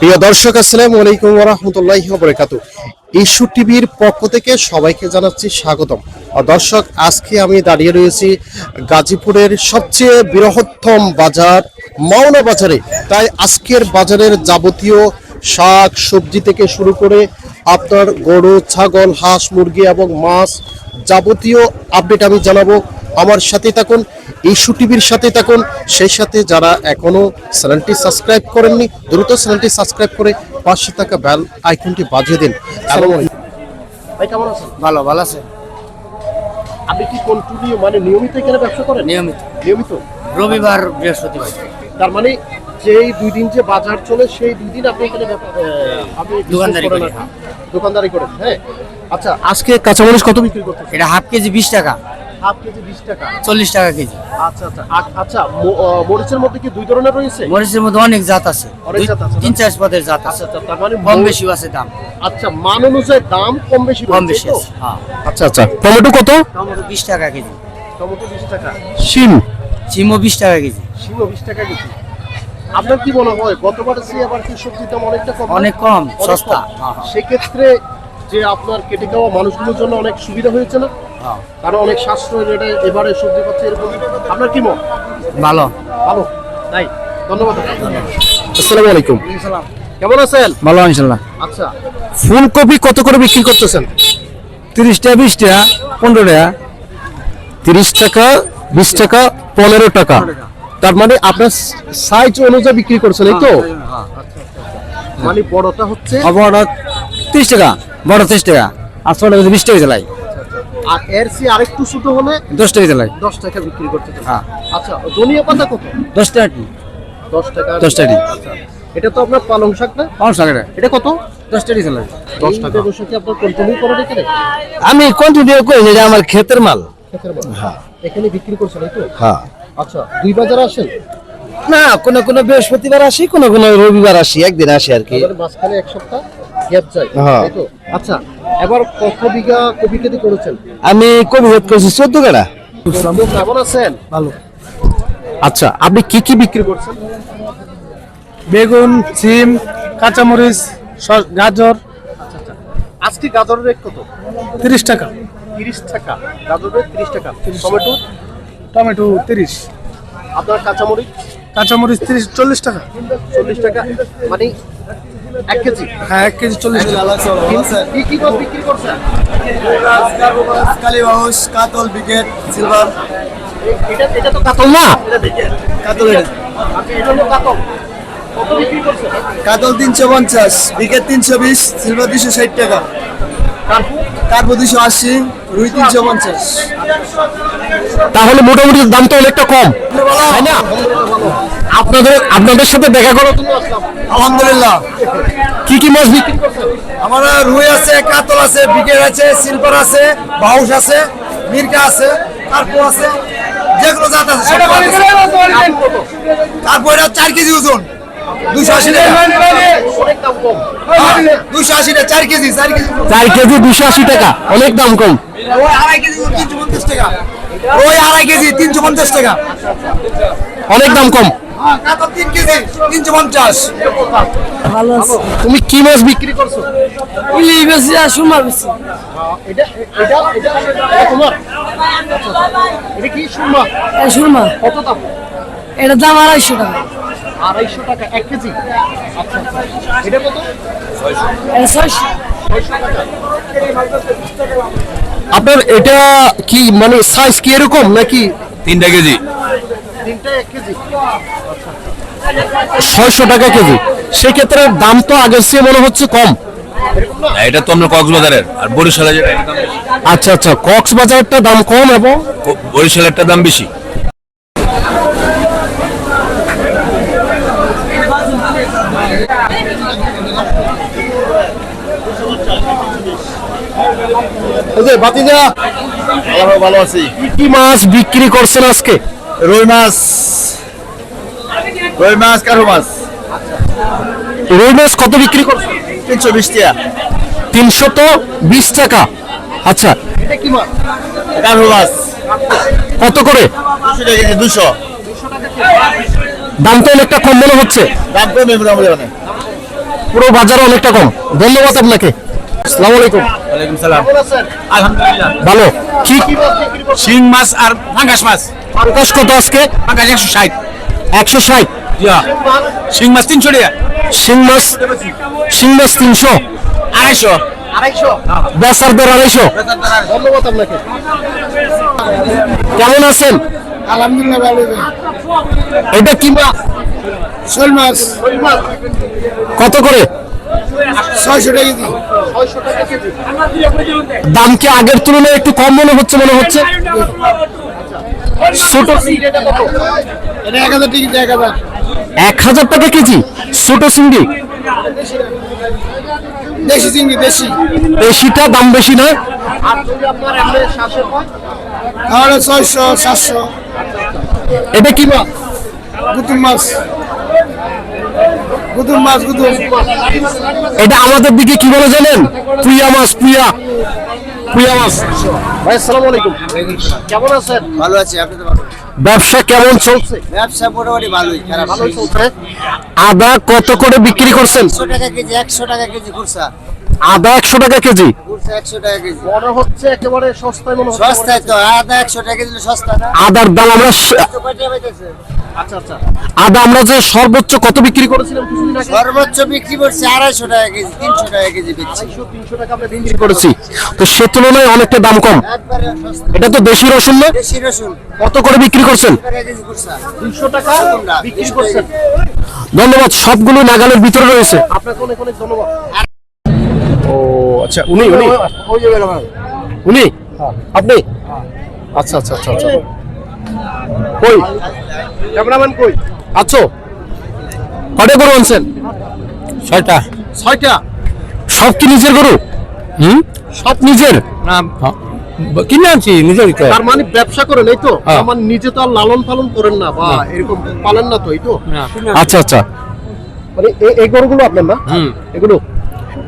প্রিয় দর্শক, আসসালাম আলাইকুম রহমতুল্লাহি বরকাত ইস্যু টিভির পক্ষ থেকে সবাইকে জানাচ্ছি স্বাগতম। দর্শক, আজকে আমি দাঁড়িয়ে রয়েছি গাজীপুরের সবচেয়ে বৃহত্তম বাজার, মাওনা বাজারে। তাই আজকের বাজারের যাবতীয় শাক, সবজি থেকে শুরু করে আপনার গরু ছাগল হাঁস মুরগি এবং মাছ যাবতীয় আপডেট আমি জানাব। আমার সাথে থাকুন ইস্যু টিভির সাথে থাকুন। সেই সাথে যারা এখনও চ্যানেলটি সাবস্ক্রাইব করেননি দ্রুত চ্যানেলটি সাবস্ক্রাইব করে পাশে থাকা বেল আইকনটি বাজিয়ে দিন। ভাই কেমন আছেন? ভালো ভালো আছে। আপনি কি কন্টিনিউ মানে নিয়মিত এখানে ব্যবসা করেন? নিয়মিত। নিয়মিত? রবিবার বৃহস্পতিবার। তার মানে যেই দুই দিন যে বাজার চলে সেই দুই দিন আপনি এখানে আপনি দোকানদারি করেন। দোকানদারি করেন হ্যাঁ? আচ্ছা আজকে কাঁচামরিচ কত বিক্রি করতেছেন? এটা হাফ কেজি বিশ টাকা। হাফ কেজি বিশ টাকা? চল্লিশ টাকা কেজি। আচ্ছা আচ্ছা। আচ্ছা মরিচের মধ্যে কি দুই ধরনের রয়েছে? মরিচের মধ্যে অনেক জাত আছে। অনেক জাত আছে? তিন চার পদের জাত আছে। আচ্ছা আচ্ছা তার মানে কম বেশিও আছে দাম। আচ্ছা মান অনুযায়ী দাম কম বেশি কম বেশি আছে হ্যাঁ। আচ্ছা আচ্ছা টমেটো কত? টমেটো বিশ টাকা কেজি। টমেটো বিশ টাকা। শিম। চিমো বিশ টাকা কেজি। শিমও বিশ টাকা কেজি। আপনার কি মনে হয় গতবার চেয়ে আবার কি সবজির দাম অনেকটা কম অনেক কম সস্তা। হ্যাঁ, হ্যাঁ। সেক্ষেত্রে যে আপনার কেটে খাওয়া মানুষগুলোর জন্য অনেক সুবিধা হয়েছে না? হ্যাঁ। কারণ অনেক সাশ্রয় রেটে এবারে সবজি পাচ্ছে এরকম। আপনার কি মত? ভালো। ভালো। তাই ধন্যবাদ আসসালামু আলাইকুম। কেমন আছেন? ভালো ইনশাল্লাহ আচ্ছা। ফুলকপি কত করে বিক্রি করতেছেন? তিরিশ টাকা বিশ টাকা পনেরো টাকা তিরিশ টাকা বিশ টাকা পনেরো টাকা। তার মানে আপনার সাইজ অনুযায়ী বিক্রি করছেন এই তো? মানে বড়টা হচ্ছে বড় তিরিশ টাকা বড় তিরিশ টাকা। আর ছোট বিশ টাকা চালাই আর এর চেয়ে আরেকটু ছোট হলে দশ টাকা চালাই দশ টাকা বিক্রি করতে হ্যাঁ। আচ্ছা ধনিয়া পাতা কত? দশ টাকা দশ টাকা। দশ টাকা আচ্ছা। এটা তো আপনার পালং শাক না? এটা। কত? দশ টাকা চালাই দশ টাকা। ব্যবসা কি আপনার কন্টিনিউ করেন এখানে? আমি কন্টিনিউ করি আমার ক্ষেতের মাল। ক্ষেতের মাল? এখানে বিক্রি করছেন এই তো? হ্যাঁ। আচ্ছা দুই বাজার আসেন না কোনো কোনো বৃহস্পতিবার আসি কোনো কোনো রবিবার আসি একদিন আসি আর কি। মাঝখানে এক সপ্তাহ গ্যাপ যায় হ্যাঁ। তো? আচ্ছা এবার কত বিঘা কপি খেতে করেছেন? আমি কবি হেড করছি চোদ্দ কাটা কেমন আছেন? ভালো। আচ্ছা আপনি কি কি বিক্রি করছেন? বেগুন সিম কাঁচামরিচ গাজর। আজকে গাজরের রেট কত? তিরিশ টাকা। তিরিশ টাকা গাজরের তিরিশ টাকা। টমেটো? টমেটো তিরিশ। আপনার কাঁচামরিচ? কাঁচামরিচ তিরিশ চল্লিশ টাকা। চল্লিশ টাকা। মানে এক কেজি? হ্যাঁ এক কেজি চল্লিশ টাকা। কি কি মাছ বিক্রি করছেন কালীবাউস কাতল বিকেট সিলভার। এটা এটা তো কাতল না? কাতল এটা। আচ্ছা, কাতল। কত বিক্রি করছেন কাতল তিনশো পঞ্চাশ বিকেট তিনশো বিশ সিলভার দুশো ষাট টাকা। কার্পু? দুশো আশি রুই তিনশো পঞ্চাশ। তাহলে মোটামুটি দাম তো অনেকটা কম তাই না? আপনাদের আপনাদের সাথে দেখা করার জন্য আসলাম। আলহামদুলিল্লাহ। কি কি মাছ বিক্রি আমার রুই আছে কাতল আছে বিকেট আছে সিলভার আছে বাউস আছে মির্কা আছে কার্পো আছে যেগুলো জাত আছে সব জাত আছে। কার্পো এটা চার কেজি ওজন। দুশো আশি দাম কম। দুশো আশি টাকা চার কেজি চার কেজি। চার কেজি দুশো আশি টাকা। অনেক দাম কম। ওই আড়াই কেজি তিনশো পঞ্চাশ টাকা। ওই আড়াই কেজি তিনশো পঞ্চাশ টাকা। অনেক দাম কম। হ্যাঁ, তিন কেজি তিনশো পঞ্চাশ। তুমি কি মাছ বিক্রি করছ? ইলি বেশি আর সুমার বেশি এটা এটা এটা এটা তোমার? এটা কি সুরমা এই সুরমা কত দাম? এটার দাম আড়াইশো টাকা। আড়াইশো টাকা এক কেজি। আচ্ছা আচ্ছা। এটা কত? ছয়শো। আপনার এটা কি মানে সাইজ কি এরকম নাকি? তিনটা কেজি। তিনটা এক কেজি। ছয়শো টাকা কেজি। সেক্ষেত্রে দাম তো আগের চেয়ে মনে হচ্ছে কম। এটা তো আমরা কক্সবাজারের। আর বরিশালে যেটা এটার দাম বেশি। আচ্ছা আচ্ছা। কক্সবাজারটা দাম কম এবং বরিশালেরটা দাম বেশি। এই যে বাতিজা ভালো ভালো আছি। কি মাছ বিক্রি করছেন আজকে? রুই মাছ। রুই মাছ কারও মাছ। রুই মাছ কত বিক্রি করছেন? তিনশো বিশ টাকা। তিনশো তো বিশ টাকা। আচ্ছা। এটা কি মাছ? কারও মাছ। কত করে? দুশো দাম তো অনেকটা কম মনে হচ্ছে। দাম কমে পুরো বাজারে অনেকটা কম। ধন্যবাদ আপনাকে। আসসালামু আলাইকুম। ওয়ালাইকুম সালাম। আলহামদুলিল্লাহ। ভালো। কি? কি শিং মাছ আর পাঙ্গাস মাছ। কত আজকে? পাঙ্গাস একশো ষাট। একশো ষাট? শিং মাছ তিনশো টাকা। শিং মাছ শিং মাছ তিনশো। আড়াইশো। বেসার দর আড়াইশো। ধন্যবাদ আপনাকে। কেমন আছেন? আলহামদুলিল্লাহ ভালো এটা কি মাছ? শোল মাছ। কত করে? ছয়শো টাকা দাম কি আগের তুলনায় একটু কম মনে হচ্ছে মনে হচ্ছে? ছোট এক হাজার টাকা কেজি? ছোট চিংড়ি? দেশি চিংড়ি দেশি। বেশিটা দাম বেশি না? তাহলে ছয়শো সাতশো। এটা কি? মাছ গুতুম মাছ। গুতুম মাছ গুতুম এটা আমাদের দিকে কি বলে জানেন? পুইয়া মাছ পুইয়া। পুইয়া মাছ। ভাই আসসালামু আলাইকুম। কেমন আছেন? ভালো আছে আপনি তো ভালো ব্যবসা কেমন চলছে? ব্যবসা মোটামুটি ভালোই খারাপ ভালোই চলছে। আদা কত করে বিক্রি করছেন? একশো টাকা কেজি একশো টাকা কেজি খুরসা। আদা একশো টাকা কেজি? খুরসা একশো টাকা কেজি। মনে হচ্ছে একেবারে সস্তায় মনে সস্তায় তো আদা একশো টাকা কেজি সস্তা না? আদার দাম আমরা কয়টা পাইতেছে? আদা আমরা যে সর্বোচ্চ কত বিক্রি করেছিলাম সর্বোচ্চ বিক্রি করছে আড়াইশো টাকা কেজি তিনশো টাকা কেজি বিক্রি বিক্রি করেছি। তো সে তুলনায় অনেকটা দাম কম। এটা তো দেশি রসুন না? দেশি রসুন। কত করে বিক্রি করছেন? তিনশো টাকা বিক্রি করছেন। ধন্যবাদ সবগুলো নাগালের ভিতরে রয়েছে। আপনাকে অনেক অনেক ধন্যবাদ। ও আচ্ছা উনি উনি? উনি? আপনি? আচ্ছা আচ্ছা আচ্ছা আচ্ছা। কই? ক্যামেরাম্যান কই? আছো? কটা গরু আনছেন? ছয়টা। ছয়টা? সব কি নিজের গরু? হুম? সব নিজের? না। কিনে আনছি নিজেরই তো। তার মানে ব্যবসা করেন এই তো? হ্যাঁ। আমার নিজে তো আর লালন পালন করেন না বা এরকম পালেন না তো এই তো? আচ্ছা আচ্ছা। মানে এই গরুগুলো আপনার না? হুম। এগুলো?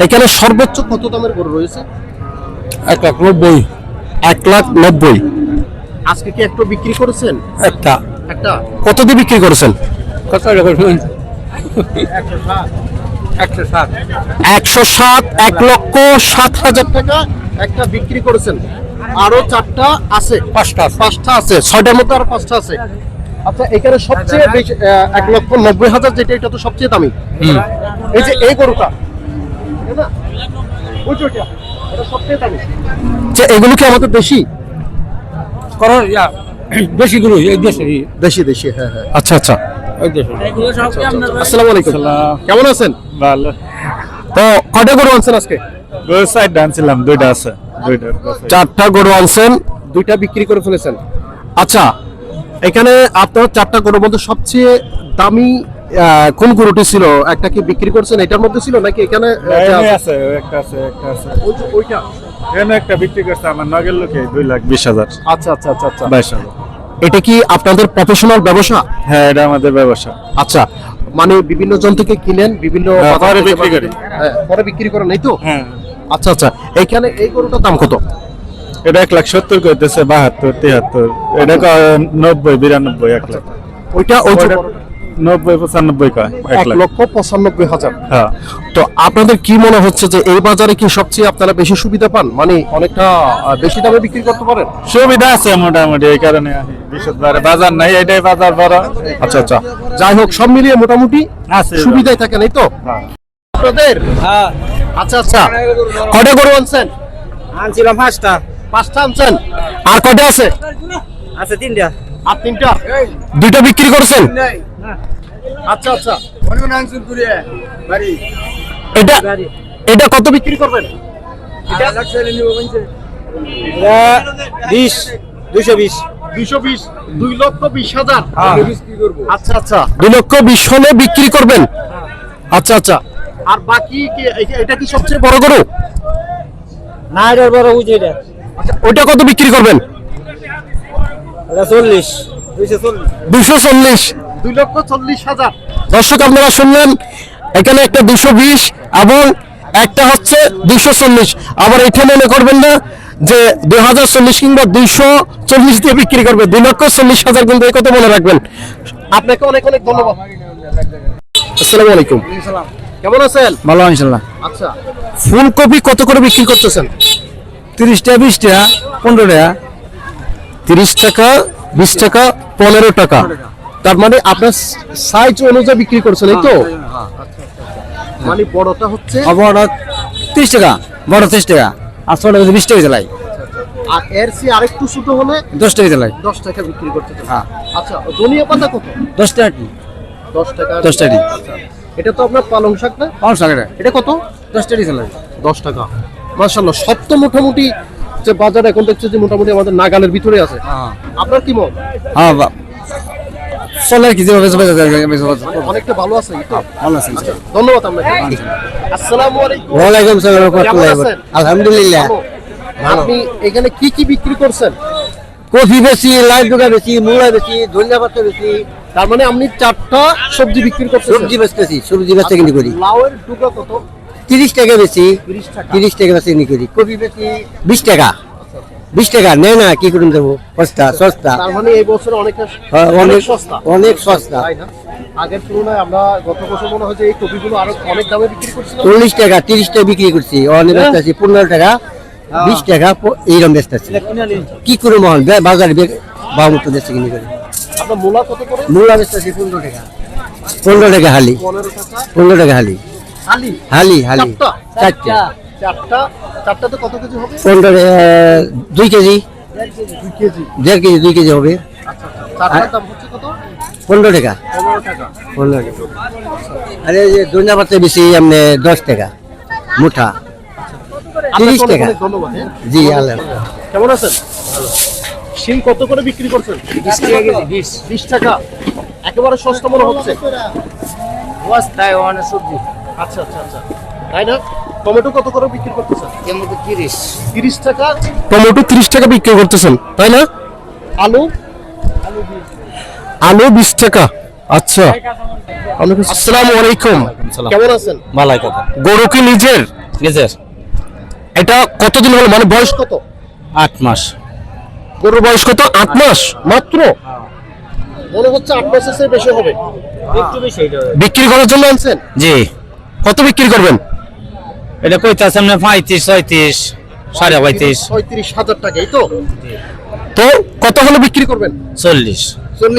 এখানে সর্বোচ্চ কত দামের গরু রয়েছে? এক লাখ নব্বই। এক লাখ নব্বই। আজকে কি একটু বিক্রি করেছেন? একটা। একটা। কত দিয়ে বিক্রি করেছেন? কত একশো সাত। এক লক্ষ সাত হাজার টাকা একটা বিক্রি করেছেন। আরও চারটা আছে। পাঁচটা পাঁচটা আছে। ছয়টার মধ্যে আরও পাঁচটা আছে। আচ্ছা এখানে সবচেয়ে বেশি এক লক্ষ নব্বই হাজার যেটা এটা তো সবচেয়ে দামি। এই যে এই গরুটা এটা সবচেয়ে দামি। এগুলো কি আমাদের দেশি? করো ইয়া বেশি গুলো এই দেশে। দেশি দেশি হ্যাঁ হ্যাঁ। আচ্ছা আচ্ছা। আসসালামু আলাইকুম। কেমন আছেন? ভালো। তো কটা গরু আনছেন আজকে? সাইড আনছিলাম দুইটা আছে। দুইটা চারটা গরু আনছেন দুইটা বিক্রি করে ফেলেছেন। আচ্ছা এখানে আপনার চারটা গরুর মধ্যে সবচেয়ে দামি আহ, কোন গরুটি ছিল? একটা কি বিক্রি করছেন? এটার মধ্যে ছিল নাকি এখানে? আছে? একটা আছে একটা আছে। ওইটা এখানে একটা বিক্রি করছে আমার নগের লোকে দুই লাখ বিশ হাজার। আচ্ছা আচ্ছা আচ্ছা আচ্ছা। বাইশ হাজার। এটা কি আপনাদের প্রফেশনাল ব্যবসা? হ্যাঁ এটা আমাদের ব্যবসা। আচ্ছা মানে বিভিন্ন জন থেকে কিনেন বিভিন্ন বাজারে পরে বিক্রি করেন হ্যাঁ, পরে বিক্রি করেন এই তো? হ্যাঁ। আচ্ছা আচ্ছা এইখানে এই গরুটার দাম কত? এটা এক লাখ সত্তর করতেছে বাহাত্তর তিয়াত্তর এটা ক- নব্বই বিরানব্বই এক লাখ। ওইটা ওই নব্বই পঁচানব্বই কয়? এক লক্ষ পঁচানব্বই হাজার। হ্যাঁ। তো আপনাদের কি মনে হচ্ছে যে এই বাজারে কি সবচেয়ে আপনারা বেশি সুবিধা পান? মানে অনেকটা বেশি দামে বিক্রি করতে পারেন? সুবিধা আছে মোটামুটি এই কারণে বৃহস্পতিবারে বাজার নাই এটাই বাজার বড়। আচ্ছা আচ্ছা। যাই হোক সব মিলিয়ে মোটামুটি সুবিধাই থাকে নাই তো? হ্যাঁ। আপনাদের? আচ্ছা আচ্ছা। কটা গরু আনছেন? আনছিলাম পাঁচটা। পাঁচটা আনছেন? আর কটা আছে? আছে তিনটা। আর তিনটা? দুইটা বিক্রি করছেন? আচ্ছা আচ্ছা। এটা এটা কত বিক্রি করবেন? বিশ দুইশো বিশ। দুইশো বিশ দুই লক্ষ বিশ হাজার। আচ্ছা আচ্ছা। দুই লক্ষ বিশ হলে বিক্রি করবেন? আচ্ছা আচ্ছা। আর বাকি কি এটা- এটা কি সবচেয়ে বড় গরু? না এটার বড় বুঝি এটা ওইটা কত বিক্রি করবেন? এটা চল্লিশ। দুইশো চল্লিশ। দুই লক্ষ চল্লিশ হাজার। দর্শক আপনারা শুনলেন এখানে একটা দুশো বিশ এবং একটা হচ্ছে দুইশো চল্লিশ। আবার এটা মনে করবেন না যে দুই হাজার চল্লিশ কিংবা দুইশো চল্লিশ দিয়ে বিক্রি করবে। দুই লক্ষ চল্লিশ হাজার কিন্তু এই কথা মনে রাখবেন। আপনাকে অনেক অনেক ধন্যবাদ। আসসালামু আলাইকুম। কেমন আছেন? ভালো ইনশাল্লাহ আচ্ছা। ফুলকপি কত করে বিক্রি করতেছেন? তিরিশ টাকা বিশ টাকা পনেরো টাকা। তিরিশ টাকা বিশ টাকা। পনেরো টাকা। তার মানে আপনার সাইজ অনুযায়ী বিক্রি করছেন এই তো? মানে বড়টা হচ্ছে? বড় তিরিশ টাকা বড় তিরিশ টাকা আর ছোট বিশ টাকা চালাই আর এর চেয়ে আরেকটু ছোট হলে দশ টাকা চালাই দশ টাকা বিক্রি করতে হ্যাঁ। আচ্ছা ধনিয়া পাতা কত? দশ টাকা দশ টাকা। দশ টাকা আচ্ছা। এটা তো আপনার পালং শাক না? টাকা এটা। কত? দশ টাকা চালাই দশ টাকা। মার্শাল্লাহ সব তো মোটামুটি যে বাজার এখন দেখছে যে মোটামুটি আমাদের নাগালের ভিতরে আছে। হ্যাঁ। আপনার কি মত? হ্যাঁ চলে আর কি যেভাবে অনেকটা ভালো আছে ভালো আছে আচ্ছা, ধন্যবাদ আপনাকে। আসসালামু আলাইকুম। আলহামদুলিল্লাহ। আপনি এখানে কি কি বিক্রি করছেন? কফি বেশি লাল ডোকা বেশি মূলা বেশি ধনিয়া পাতা বেশি। তার মানে আপনি চারটা সবজি বিক্রি করছেন সবজি বেচতেছি সবজি বেচতে কিনি করি। লাউয়ের টুকা কত? তিরিশ টাকা বেশি 30 টাকা। তিরিশ টাকা বেশি কিনি করি। কফি বেশি বিশ টাকা। বিশ টাকা নেয় না কি করুন দেবো? সস্তা সস্তা। মানে এই বছর হ্যাঁ, অনেক সস্তা। অনেক সস্তা। আগের তুলনায় আমরা গত বছর মনে হয় যে এই আরও অনেক দামে বিক্রি চল্লিশ টাকা তিরিশ টাকা বিক্রি করছি। অনেক বেচতেছি পনেরো টাকা বিশ টাকা এইরকম বেচতেছি। কি করে মহল বাজারে বাবু মতো কিনি করি। মূলা কত করে? মূলা পনেরো টাকা। পনেরো টাকা হালি। পনেরো টাকা। টাকা হালি। হালি? হালি চারটা? চারটা চারটা চারটাতে কত কেজি হবে? পনেরো দুই কেজি। দুই কেজি। দেড় কেজি দুই কেজি হবে। আচ্ছা আচ্ছা কত? পনেরো টাকা। পনেরো টাকা। আরে এই যে ধনিয়া পাতা বেশি আপনি দশ টাকা মুঠা। তিরিশ টাকা। অনেক ধন্যবাদ হ্যাঁ। জি আল্লাহ। কেমন আছেন? শিম কত করে বিক্রি করছেন? বিশ টাকা একেবারে সস্তা মনে হচ্ছে। আচ্ছা আচ্ছা আচ্ছা। তাই না? টমেটো কত করে বিক্রি করতেছেন? তিরিশ। টাকা? টমেটো তিরিশ টাকা বিক্রি করতেছেন তাই না? আলু? আলু বিশ টাকা আচ্ছা। আসসালামু আলাইকুম। কেমন আছেন? মালাই কথা গরু কি নিজের? গেছের এটা কতদিন হলো? মানে বয়স কত? আট মাস। গরুর বয়স কত? আট মাস? মাত্র? মনে হচ্ছে আট মাসের চেয়ে বেশি হবে। বিক্রি করার জন্য আনছেন? জি। কত বিক্রি করবেন? এটা কইতাছে আপনি পঁয়ত্রিশ ছয়ত্রিশ সাড়ে পঁয়ত্রিশ। পঁয়ত্রিশ হাজার টাকা এই তো। তো কত হলে বিক্রি করবেন? চল্লিশ। চল্লিশ।